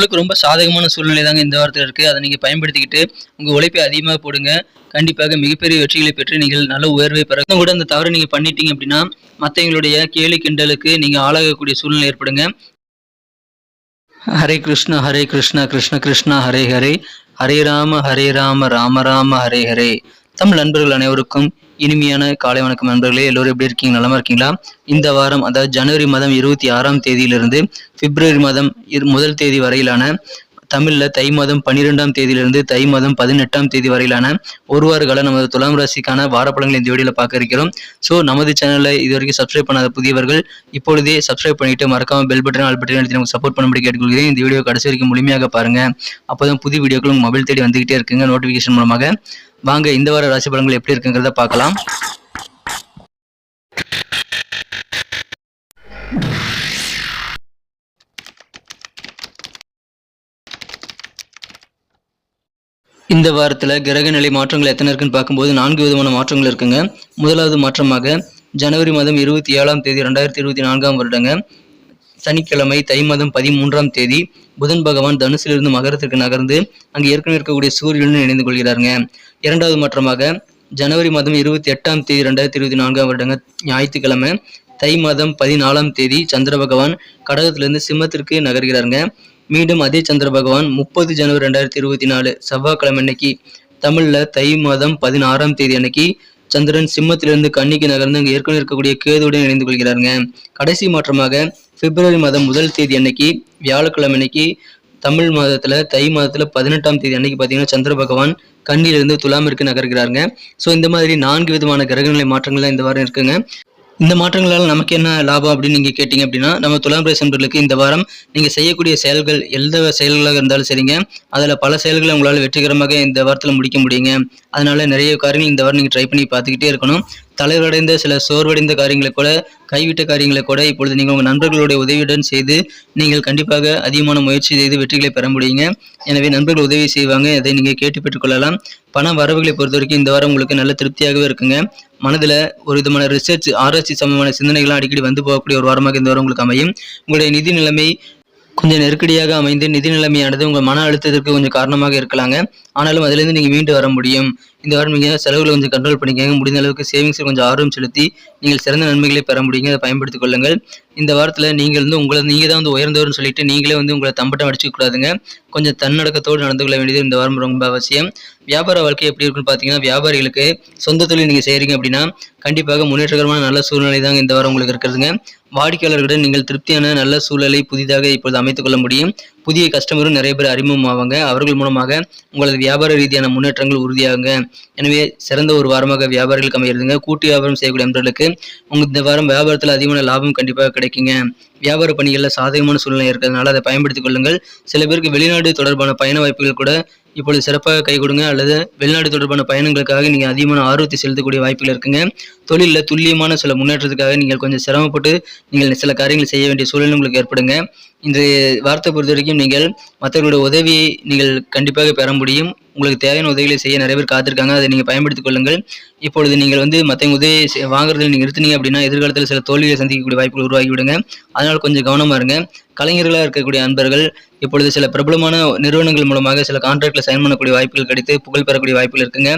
உங்களுக்கு ரொம்ப சாதகமான சூழ்நிலை தாங்க இந்த வாரத்தில் இருக்குது அதை நீங்கள் பயன்படுத்திக்கிட்டு உங்கள் உழைப்பை அதிகமாக போடுங்க. கண்டிப்பாக மிகப்பெரிய வெற்றிகளை பெற்று நீங்கள் நல்ல உயர்வை பெற கூட அந்த தவறை நீங்கள் பண்ணிட்டீங்க அப்படின்னா மற்றவங்களுடைய கேலி கிண்டலுக்கு நீங்கள் ஆளாகக்கூடிய சூழ்நிலை ஏற்படுங்க. ஹரே கிருஷ்ணா ஹரே கிருஷ்ணா கிருஷ்ண கிருஷ்ணா ஹரே ஹரே. ஹரே ராம ஹரே ராம ராம ராம ஹரே ஹரே. தமிழ் நண்பர்கள் அனைவருக்கும் இனிமையான காலை வணக்கம் நண்பர்களே எல்லோரும் எப்படி இருக்கீங்க? நலமா இருக்கீங்களா? இந்த வாரம் அதாவது ஜனவரி மாதம் இருபத்தி ஆறாம் தேதியிலிருந்து பிப்ரவரி மாதம் முதல் தேதி வரையிலான தமிழ்ல தை மாதம் பன்னிரெண்டாம் தேதியிலிருந்து தை மாதம் பதினெட்டாம் தேதி வரையிலான ஒரு வார கால நமது துலாம் ராசிக்கான வாரப்படங்களை இந்த வீடியோல பார்க்க இருக்கிறோம். ஸோ நமது சேனலை இது வரைக்கும் சப்ஸ்கிரைப் பண்ணாத புதியவர்கள் இப்பொழுதே சப்ஸ்கிரைப் பண்ணிட்டு மறக்காம பெல் பட்டன் ஆல் பட்டன் அழுத்தி நமக்கு சப்போர்ட் பண்ணும்படி கேட்டுக்கொள்கிறேன். இந்த வீடியோ கடைசி வரைக்கும் முழுமையாக பாருங்க. அப்போதான் புது வீடியோக்கள் மொபைல் தேடி வந்துகிட்டே இருக்குங்க. நோட்டிஃபிகேஷன் மூலமாக. வாங்க இந்த வார ராசி பலன்கள் எப்படி இருக்குங்கிறத பார்க்கலாம். இந்த வாரத்தில் கிரக நிலை மாற்றங்கள் எத்தனை இருக்குன்னு பார்க்கும்போது நான்கு விதமான மாற்றங்கள் இருக்குங்க. முதலாவது மாற்றமாக ஜனவரி மாதம் இருபத்தி ஏழாம் தேதி ரெண்டாயிரத்தி இருபத்தி நான்காம் வருடங்க. சனிக்கிழமை தை மாதம் பதிமூன்றாம் தேதி புதன் பகவான் தனுசிலிருந்து மகரத்திற்கு நகர்ந்து அங்கு ஏற்கனவே இருக்கக்கூடிய சூரியனுடன் இணைந்து கொள்கிறாருங்க. இரண்டாவது மாற்றமாக ஜனவரி மாதம் இருபத்தி எட்டாம் தேதி ரெண்டாயிரத்தி இருபத்தி நான்காம் வருடங்க ஞாயிற்றுக்கிழமை தை மாதம் பதினாலாம் தேதி சந்திர பகவான் கடகத்திலிருந்து சிம்மத்திற்கு நகர்கிறாருங்க. மீண்டும் அதே சந்திர பகவான் முப்பது ஜனவரி ரெண்டாயிரத்தி இருபத்தி நாலு செவ்வாய்க்கிழமை அன்னைக்கு தமிழ்ல தை மாதம் பதினாறாம் தேதி அன்னைக்கு சந்திரன் சிம்மத்திலிருந்து கன்னிக்கு நகர்ந்து அங்கே ஏற்கனவே இருக்கக்கூடிய கேதுவுடன் இணைந்து கொள்கிறாருங்க. கடைசி மாற்றமாக பிப்ரவரி மாதம் முதல் தேதி அன்னைக்கு வியாழக்கிழமை அன்னைக்கு தமிழ் மாதத்துல தை மாதத்துல பதினெட்டாம் தேதி அன்னைக்கு பாத்தீங்கன்னா சந்திர பகவான் கண்ணிலிருந்து துலாமிற்கு நகர்கிறாருங்க. ஸோ இந்த மாதிரி நான்கு விதமான கிரகநிலை மாற்றங்கள்லாம் இந்த வாரம் இருக்குங்க. இந்த மாற்றங்களால் நமக்கு என்ன லாபம் அப்படின்னு நீங்க கேட்டிங்க அப்படின்னா நம்ம துலாம் ராசி நண்பர்களுக்கு இந்த வாரம் நீங்க செய்யக்கூடிய செயல்கள் எந்த செயல்களாக இருந்தாலும் சரிங்க. அதுல பல செயல்களை உங்களால் வெற்றிகரமாக இந்த வாரத்துல முடிக்க முடியுங்க. அதனால நிறைய காரியங்கள் இந்த வாரம் நீங்க ட்ரை பண்ணி பார்த்துக்கிட்டே இருக்கணும். தளர்வடைந்த சில சோர்வடைந்த காரியங்களை கூட கைவிட்ட காரியங்களை கூட இப்பொழுது நீங்கள் உங்கள் நண்பர்களுடைய உதவியுடன் செய்து நீங்கள் கண்டிப்பாக அதிகமான முயற்சி செய்து வெற்றிகளை பெற முடியுங்க. எனவே நண்பர்கள் உதவி செய்வாங்க அதை நீங்கள் கேட்டு பெற்றுக்கொள்ளலாம். பண வரவுகளை பொறுத்த வரைக்கும் இந்த வாரம் உங்களுக்கு நல்ல திருப்தியாகவே இருக்குங்க. மனதில் ஒரு விதமான ரிசர்ச் ஆராய்ச்சி சம்பந்தமான சிந்தனைகள்லாம் அடிக்கடி வந்து போகக்கூடிய ஒரு வாரமாக இந்த வாரம் உங்களுக்கு அமையும். உங்களுடைய நிதி நிலைமை கொஞ்சம் நெருக்கடியாக அமைந்து நிதி நிலைமையானது உங்கள் மன அழுத்தத்திற்கு கொஞ்சம் காரணமாக இருக்கலாங்க. ஆனாலும் அதிலிருந்து நீங்கள் மீண்டு வர முடியும். இந்த வாரம் நீங்கள் செலவுகளை கொஞ்சம் கண்ட்ரோல் பண்ணிக்கங்க. முடிந்த அளவுக்கு சேவிங்ஸில் கொஞ்சம் ஆர்வம் செலுத்தி நீங்கள் சிறந்த நன்மைகளை பெற முடியுங்க. அதை பயன்படுத்திக் கொள்ளுங்கள். இந்த வாரத்தில் நீங்கள் வந்து உங்களை நீங்கள் தான் வந்து உயர்ந்தவர்னு சொல்லிட்டு நீங்களே வந்து உங்களை தம்பட்டம் அடிச்சுக்கூடாதுங்க கொஞ்சம் தன்னடக்கத்தோடு நடந்து கொள்ள வேண்டியது இந்த வாரம் ரொம்ப அவசியம். வியாபார வாழ்க்கை எப்படி இருக்குன்னு பார்த்தீங்கன்னா வியாபாரிகளுக்கு சொந்த தொழில் நீங்கள் செய்கிறீங்க அப்படின்னா கண்டிப்பாக முன்னேற்றகரமான நல்ல சூழ்நிலை தாங்க இந்த வாரம் உங்களுக்கு இருக்கிறதுங்க. வாடிக்கையாளர்களுடன் நீங்கள் திருப்தியான நல்ல சூழலை புதிதாக இப்பொழுது அமைத்துக் கொள்ள முடியும். புதிய கஸ்டமரும் நிறைய பேர் அறிமுகமாவாங்க. அவர்கள் மூலமாக உங்களது வியாபார ரீதியான முன்னேற்றங்கள் உறுதியாகுங்க. எனவே சிறந்த ஒரு வாரமாக வியாபாரிகளுக்கு அமையிறதுங்க. கூட்டு வியாபாரம் செய்யக்கூடிய நண்பர்களுக்கு உங்க இந்த வாரம் வியாபாரத்தில் அதிகமான லாபம் கண்டிப்பாக கிடைக்குங்க. வியாபார பணிகளில் சாதகமான சூழ்நிலை இருக்கிறதுனால அதை பயன்படுத்திக் கொள்ளுங்கள். சில பேருக்கு வெளிநாடு தொடர்பான பயண வாய்ப்புகள் கூட இப்பொழுது சிறப்பாக கை கொடுங்க. அல்லது வெளிநாடு தொடர்பான பயணங்களுக்காக நீங்கள் அதிகமான ஆர்வத்தை செலுத்தக்கூடிய வாய்ப்புகள் இருக்குங்க. தொழிலில் துல்லியமான சில முன்னேற்றத்துக்காக நீங்கள் கொஞ்சம் சிரமப்பட்டு நீங்கள் சில காரியங்கள் செய்ய வேண்டிய சூழல் உங்களுக்கு ஏற்படுங்க. இந்த வார்த்தை பொறுத்த வரைக்கும் நீங்கள் மற்றவர்களுடைய உதவியை நீங்கள் கண்டிப்பாக பெற முடியும். உங்களுக்கு தேவையான உதவிகளை செய்ய நிறைய பேர் காத்திருக்காங்க. அதை நீங்கள் பயன்படுத்திக் கொள்ளுங்கள். இப்பொழுது நீங்கள் வந்து மற்றவங்க உதவி செய்- நீங்கள் நிறுத்தினீங்க அப்படின்னா எதிர்காலத்தில் சில தோல்வியை சந்திக்கக்கூடிய வாய்ப்புகள் உருவாகி விடுங்க அதனால் கொஞ்சம் கவனமாக இருங்க. கலைஞர்களாக இருக்கக்கூடிய அன்பர்கள் இப்பொழுது சில பிரபலமான நிறுவனங்கள் மூலமாக சில கான்ட்ராக்டில் சைன் பண்ணக்கூடிய வாய்ப்புகள் கிடைத்து புகழ் பெறக்கூடிய வாய்ப்புகள் இருக்குங்க.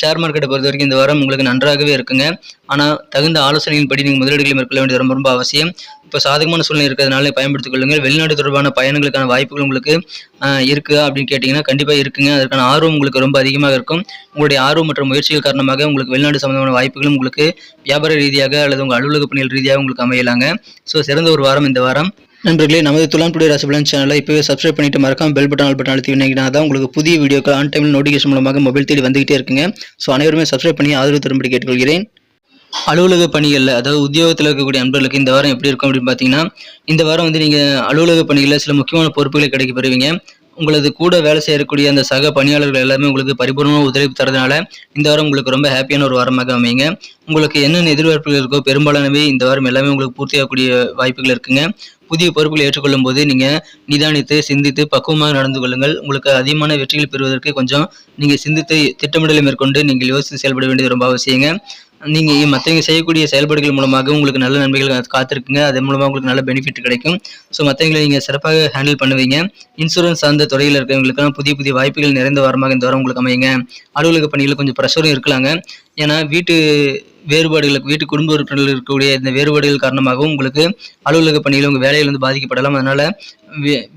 ஷேர் மார்க்கெட்டை பொறுத்த வரைக்கும் இந்த வாரம் உங்களுக்கு நன்றாகவே இருக்குங்க. ஆனால் தகுந்த ஆலோசனையின்படி நீங்கள் முதலீடுகளை மேற்கொள்ள வேண்டியது ரொம்ப ரொம்ப அவசியம். இப்போ சாதகமான சூழ்நிலை இருக்கிறதுனால பயன்படுத்திக் கொள்ளுங்கள். வெளிநாடு தொடர்பான பயணங்களுக்கான வாய்ப்புகள் உங்களுக்கு ஆஹ், இருக்குதா அப்படின்னு கேட்டிங்கன்னா கண்டிப்பாக இருக்குங்க. அதற்கான ஆர்வம் உங்களுக்கு ரொம்ப அதிகமாக இருக்கும். உங்களுடைய ஆர்வம் மற்றும் முயற்சிகள் காரணமாக உங்களுக்கு வெளிநாடு சம்பந்தமான வாய்ப்புகளும் உங்களுக்கு வியாபார ரீதியாக அல்லது உங்கள் அலுவலக பணிகள் ரீதியாக உங்களுக்கு அமையலாங்க. ஸோ சிறந்த ஒரு வாரம் இந்த வாரம். நண்பர்களே நமது துலாம் டுடே ராசி சேனலை இப்போவே சப்ஸ்கிரைப் பண்ணிட்டு மறக்காம பெல் பட்டன் ஆல் பட்டன் அழுத்தி தான் உங்களுக்கு புதிய வீடியோக்கள் ஆன் டைமில் நோட்டிஃபிகேஷன் மூலமாக மொபைல் தேடி வந்துகிட்டே இருக்குங்க. ஸோ அனைவருமே சப்ஸ்கிரைப் பண்ணி ஆதரவு தரும்படி கேட்டுக்கொள்கிறேன். அலுவலக பணிகளில் அதாவது உத்தியோகத்தில் இருக்கக்கூடிய அன்பர்களுக்கு இந்த வாரம் எப்படி இருக்கும் அப்படின்னு பார்த்தீங்கன்னா இந்த வாரம் வந்து நீங்கள் அலுவலக பணிகளில் சில முக்கியமான பொறுப்புகளை கிடைக்க பெறுவீங்க உங்களது கூட வேலை செய்யக்கூடிய அந்த சக பணியாளர்கள் எல்லாமே உங்களுக்கு பரிபூர்ணமாக ஒத்துழைப்பு தரதுனால இந்த வாரம் உங்களுக்கு ரொம்ப ஹாப்பியான ஒரு வாரமாக அமையுங்க. உங்களுக்கு என்னென்ன எதிர்பார்ப்புகள் இருக்கோ பெரும்பாலானவே இந்த வாரம் எல்லாமே உங்களுக்கு பூர்த்தியாகக்கூடிய வாய்ப்புகள் இருக்குங்க. புதிய பொறுப்புகளை ஏற்றுக்கொள்ளும் போது நீங்கள் நிதானித்து சிந்தித்து பக்குவமாக நடந்து கொள்ளுங்கள். உங்களுக்கு அதிகமான வெற்றிகள் பெறுவதற்கு கொஞ்சம் நீங்கள் சிந்தித்து திட்டமிடலை மேற்கொண்டு நீங்கள் யோசித்து செயல்பட வேண்டியது ரொம்ப அவசியங்க. நீங்கள் மற்றவங்க செய்யக்கூடிய செயல்பாடுகள் மூலமாக உங்களுக்கு நல்ல நன்மைகள் காத்திருக்குங்க. அதன் மூலமாக உங்களுக்கு நல்ல பெனிஃபிட் கிடைக்கும். ஸோ மற்றவங்களை நீங்கள் சிறப்பாக ஹேண்டில் பண்ணுவீங்க. இன்சூரன்ஸ் சார்ந்த துறையில் இருக்கிறவங்களுக்கான புதிய புதிய வாய்ப்புகள் நிறைந்த வாரமாக இந்த வாரம் உங்களுக்கு அமையுங்க. அலுவலக பணிகளில் கொஞ்சம் ப்ரெஷரும் இருக்கலாங்க. ஏன்னா வீட்டு வேறுபாடுகளுக்கு வீட்டு குடும்ப உறுப்பினர்கள் இருக்கக்கூடிய இந்த வேறுபாடுகள் காரணமாகவும் உங்களுக்கு அலுவலக பணியில் உங்கள் வேலையில் வந்து பாதிக்கப்படலாம். அதனால்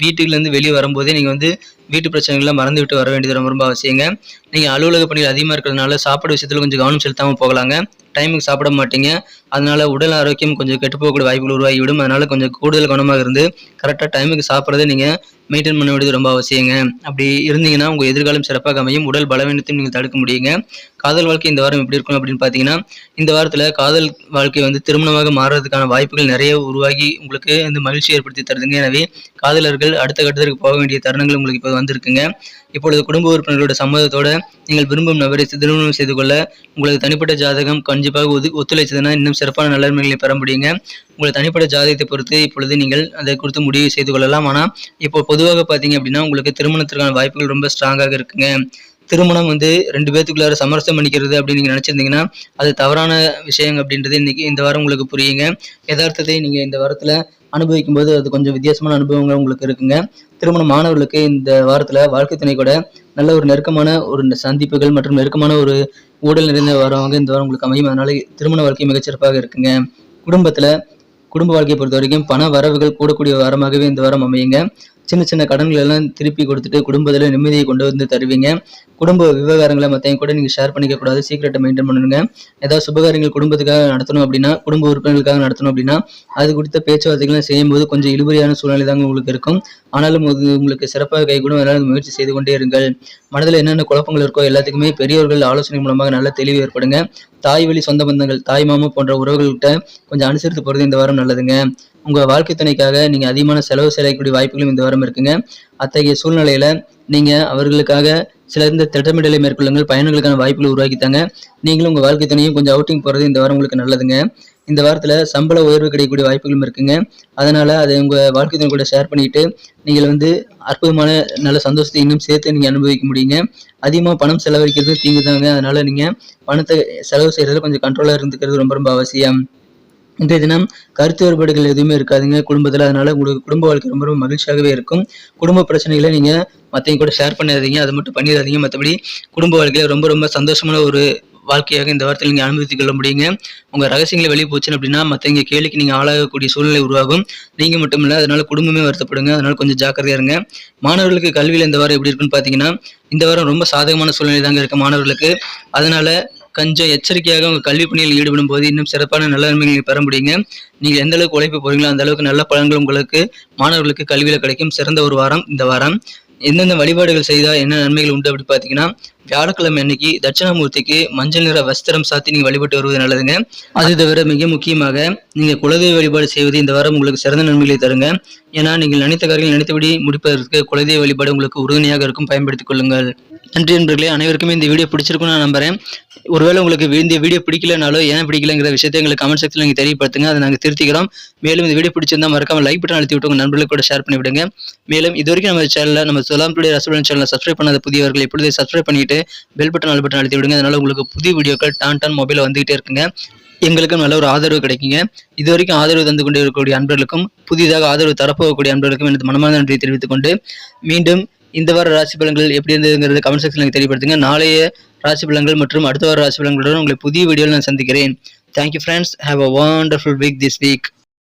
வீட்டுலேருந்து வெளியே வரும்போதே நீங்கள் வந்து வீட்டு பிரச்சனைகள்லாம் மறந்து விட்டு வர வேண்டியது ரொம்ப ரொம்ப அவசியங்க. நீங்கள் அலுவலக பணிகள் அதிகமாக இருக்கிறதுனால சாப்பாடு விஷயத்தில் கொஞ்சம் கவனம் செலுத்தாமல் போகலாங்க. டைமுக்கு சாப்பிட மாட்டீங்க. அதனால உடல் ஆரோக்கியம் கொஞ்சம் கெட்டு போகக்கூடிய வாய்ப்புகள் உருவாகிவிடும் அதனால கொஞ்சம் கூடுதல் கவனமாக இருந்து கரெக்டாக டைமுக்கு சாப்பிட்றதை நீங்கள் மெயின்டைன் பண்ண வேண்டியது ரொம்ப அவசியங்க. அப்படி இருந்தீங்கன்னா உங்கள் எதிர்காலம் சிறப்பாக அமையும். உடல் பலவீனத்தையும் நீங்கள் தடுக்க முடியுங்க. காதல் வாழ்க்கை இந்த வாரம் எப்படி இருக்கும் அப்படின்னு பார்த்தீங்கன்னா இந்த வாரத்தில் காதல் வாழ்க்கை வந்து திருமணமாக மாறுறதுக்கான வாய்ப்புகள் நிறைய உருவாகி உங்களுக்கு வந்து மகிழ்ச்சி ஏற்படுத்தி தருதுங்க. எனவே காதலர்கள் அடுத்த கட்டத்திற்கு போக வேண்டிய தருணங்கள் உங்களுக்கு இப்போ வந்திருக்குங்க. இப்பொழுது குடும்ப உறுப்பினர்களோட சம்மதத்தோட நீங்கள் விரும்பும் நபரை திருமணம் செய்து கொள்ள உங்களது தனிப்பட்ட ஜாதகம் கண்டிப்பாக ஒது ஒத்துழைச்சதுன்னா இன்னும் சிறப்பான நலன்மைகளை பெற முடியுங்க. உங்களது தனிப்பட்ட ஜாதகத்தை பொறுத்து இப்பொழுது நீங்கள் அதை குறித்து முடிவு செய்து கொள்ளலாம். ஆனால் இப்போ பொதுவாக பார்த்தீங்க அப்படின்னா உங்களுக்கு திருமணத்திற்கான வாய்ப்புகள் ரொம்ப ஸ்ட்ராங்காக இருக்குங்க. திருமணம் வந்து ரெண்டு பேத்துக்குள்ளார சமரசம் பண்ணிக்கிறது அப்படின்னு நீங்கள் நினச்சிருந்தீங்கன்னா அது தவறான விஷயம் அப்படின்றது இன்னைக்கு இந்த வாரம் உங்களுக்கு புரியுங்க. யதார்த்தத்தை நீங்கள் இந்த வாரத்தில் அனுபவிக்கும் போது அது கொஞ்சம் வித்தியாசமான அனுபவங்கள் உங்களுக்கு இருக்குங்க. திருமண மாணவர்களுக்கு இந்த வாரத்தில் வாழ்க்கை துணை கூட நல்ல ஒரு நெருக்கமான ஒரு சந்திப்புகள் மற்றும் நெருக்கமான ஒரு ஊழல் நிறைந்த வாரமாக இந்த வாரம் உங்களுக்கு அமையும். அதனால திருமண வாழ்க்கை மிகச்சிறப்பாக இருக்குங்க. குடும்பத்தில் குடும்ப வாழ்க்கையை பொறுத்த வரைக்கும் பண வரவுகள் கூடக்கூடிய வாரமாகவே இந்த வாரம் அமையுங்க. சின்ன சின்ன கடன்கள் எல்லாம் திருப்பி கொடுத்துட்டு குடும்பத்தில் நிம்மதியை கொண்டு வந்து தருவீங்க. குடும்ப விவகாரங்களை மற்றையும் கூட நீங்கள் ஷேர் பண்ணிக்க கூடாது. சீக்கிரட்டை மெயின்டைன் பண்ணுங்க. ஏதாவது சுபகாரியங்கள் குடும்பத்துக்காக நடத்தணும் அப்படின்னா குடும்ப உறுப்பினர்களுக்காக நடத்தணும் அப்படின்னா அது குறித்த பேச்சுவார்த்தைகளை செய்யும்போது கொஞ்சம் இழுபறியான சூழ்நிலை தாங்க உங்களுக்கு இருக்கும். ஆனாலும் அது உங்களுக்கு சிறப்பாக கைகூடும். அதனால் முயற்சி செய்து கொண்டே இருங்கள். மனதில் என்னென்ன குழப்பங்கள் இருக்கோ எல்லாத்துக்குமே பெரியவர்கள் ஆலோசனை மூலமாக நல்ல தெளிவு ஏற்படுங்க. தாய் வழி சொந்த பந்தங்கள் தாய் மாமா போன்ற உறவுகள்கிட்ட கொஞ்சம் அனுசரித்து போகிறது இந்த வாரம் நல்லதுங்க. உங்கள் வாழ்க்கை துணைக்காக நீங்கள் அதிகமான செலவு செய்யக்கூடிய வாய்ப்புகளும் இந்த வாரம் இருக்குங்க. அத்தகைய சூழ்நிலையில் நீங்கள் அவர்களுக்காக சிறந்த திட்டமிடலை மேற்கொள்ளுங்கள் பயணங்களுக்கான வாய்ப்புகளை உருவாக்கித்தாங்க. நீங்களும் உங்கள் வாழ்க்கை துணையும் கொஞ்சம் அவுட்டிங் போகிறது இந்த வாரம் உங்களுக்கு நல்லதுங்க. இந்த வாரத்தில் சம்பள உயர்வு கிடைக்கக்கூடிய வாய்ப்புகளும் இருக்குங்க. அதனால் அதை உங்கள் வாழ்க்கை துணை கூட ஷேர் பண்ணிவிட்டு நீங்கள் வந்து அற்புதமான நல்ல சந்தோஷத்தை இன்னும் சேர்த்து நீங்கள் அனுபவிக்க முடியுங்க. அதிகமாக பணம் செலவழிக்கிறது தீங்கு தாங்க. அதனால் நீங்கள் பணத்தை செலவு செய்கிறதுல கொஞ்சம் கண்ட்ரோலாக இருந்துக்கிறது ரொம்ப ரொம்ப அவசியம். இன்றைய தினம் கருத்து வேறுபாடுகள் எதுவுமே இருக்காதுங்க. குடும்பத்தில் அதனால உங்களுக்கு குடும்ப வாழ்க்கை ரொம்ப ரொம்ப மகிழ்ச்சியாகவே இருக்கும். குடும்ப பிரச்சனைகளை நீங்கள் மற்றவங்க கூட ஷேர் பண்ணாதீங்க. அதை மட்டும் பண்ணிடாதீங்க. மற்றபடி குடும்ப வாழ்க்கையில் ரொம்ப ரொம்ப சந்தோஷமான ஒரு வாழ்க்கையாக இந்த வாரத்தில் நீங்கள் அனுபவித்துக் கொள்ள முடியுங்க. உங்கள் ரகசியங்களை வெளியே போச்சுன்னு அப்படின்னா மற்றவங்க கேள்விக்கு நீங்கள் ஆளாகக்கூடிய சூழ்நிலை உருவாகும். நீங்கள் மட்டும் இல்லை அதனால் குடும்பமே வருத்தப்படுங்க. அதனால் கொஞ்சம் ஜாக்கிரதையாக இருங்க. மாணவர்களுக்கு கல்வியில் இந்த வாரம் எப்படி இருக்குன்னு பார்த்தீங்கன்னா இந்த வாரம் ரொம்ப சாதகமான சூழ்நிலை தாங்க இருக்குது மாணவர்களுக்கு. அதனால் கொஞ்சம் எச்சரிக்கையாக உங்கள் கல்வி பணியில் ஈடுபடும் போது இன்னும் சிறப்பான நல்ல நன்மைகளை பெற முடியுங்க. நீங்கள் எந்த அளவுக்கு உழைப்பு போறீங்களோ அந்த அளவுக்கு நல்ல பலன்கள் உங்களுக்கு மாணவர்களுக்கு கல்வியில் கிடைக்கும். சிறந்த ஒரு வாரம் இந்த வாரம். எந்தெந்த வழிபாடுகள் செய்தால் என்ன நன்மைகள் உண்டு அப்படி பார்த்தீங்கன்னா வியாழக்கிழமை அன்னைக்கு தட்சிணாமூர்த்திக்கு மஞ்சள் நிற வஸ்திரம் சாத்தி நீங்கள் வழிபட்டு வருவது நல்லதுங்க. அது தவிர மிக முக்கியமாக நீங்கள் குலதெய்வ வழிபாடு செய்வது இந்த வாரம் உங்களுக்கு சிறந்த நன்மைகளை தருங்க. ஏன்னா நீங்கள் நினைத்த காரியங்கள் நினைத்தபடி முடிப்பதற்கு குலதெய்வ வழிபாடு உங்களுக்கு உறுதுணையாக இருக்கும். பயன்படுத்திக் கொள்ளுங்கள். நன்றி நண்பர்களே அனைவருக்குமே இந்த வீடியோ பிடிச்சிருக்கும்னு நான் நம்புறேன். ஒருவேளை உங்களுக்கு இந்த வீடியோ பிடிக்கலனாலோ ஏன் பிடிக்கலங்கிற விஷயத்தை எங்களுக்கு கமெண்ட் செக்ஷனில் நீங்கள் தெரியப்படுத்துங்க. அதை நாங்கள் திருத்திக்கிறோம். மேலும் இந்த வீடியோ பிடிச்சிருந்தா மறக்காம லைக் பட்டன் அழுத்தி விட்டு உங்கள் நண்பர்களுக்கு கூட ஷேர் பண்ணி விடுங்க. மேலும் இது வரைக்கும் நம்ம சேனலில் நம்ம சொலாம் டுடே ரசபலன் சேனலை சப்ஸ்கிரைப் பண்ணாத புதியவர்கள் இப்பொழுதே சப்ஸ்கிரைப் பண்ணிட்டு பெல் பட்டன் ஆல் பட்டன் அழுத்தி விடுங்க. அதனால் உங்களுக்கு புதிய வீடியோக்கள் டான் டான் மொபைலில் வந்துகிட்டே இருக்குங்க. எங்களுக்கும் நல்ல ஒரு ஆதரவு கிடைக்குங்க. இது வரைக்கும் ஆதரவு தந்து கொண்டு இருக்கக்கூடிய அன்பர்களுக்கும் புதிதாக ஆதரவு தரப்போகக்கூடிய அன்பர்களுக்கும் எனது மனமான நன்றியை தெரிவித்துக் கொண்டு மீண்டும் இந்த வார ராசி பலன்கள் எப்படி இருந்ததுங்கிறது கமெண்ட் செக்ஷனில் தெரியப்படுத்துங்க. நாளைய ராசி பலன்கள் மற்றும் அடுத்த வார ராசி பலன்களுடன் உங்களை புதிய வீடியோவில் நான் சந்திக்கிறேன். Thank you friends have a wonderful week this week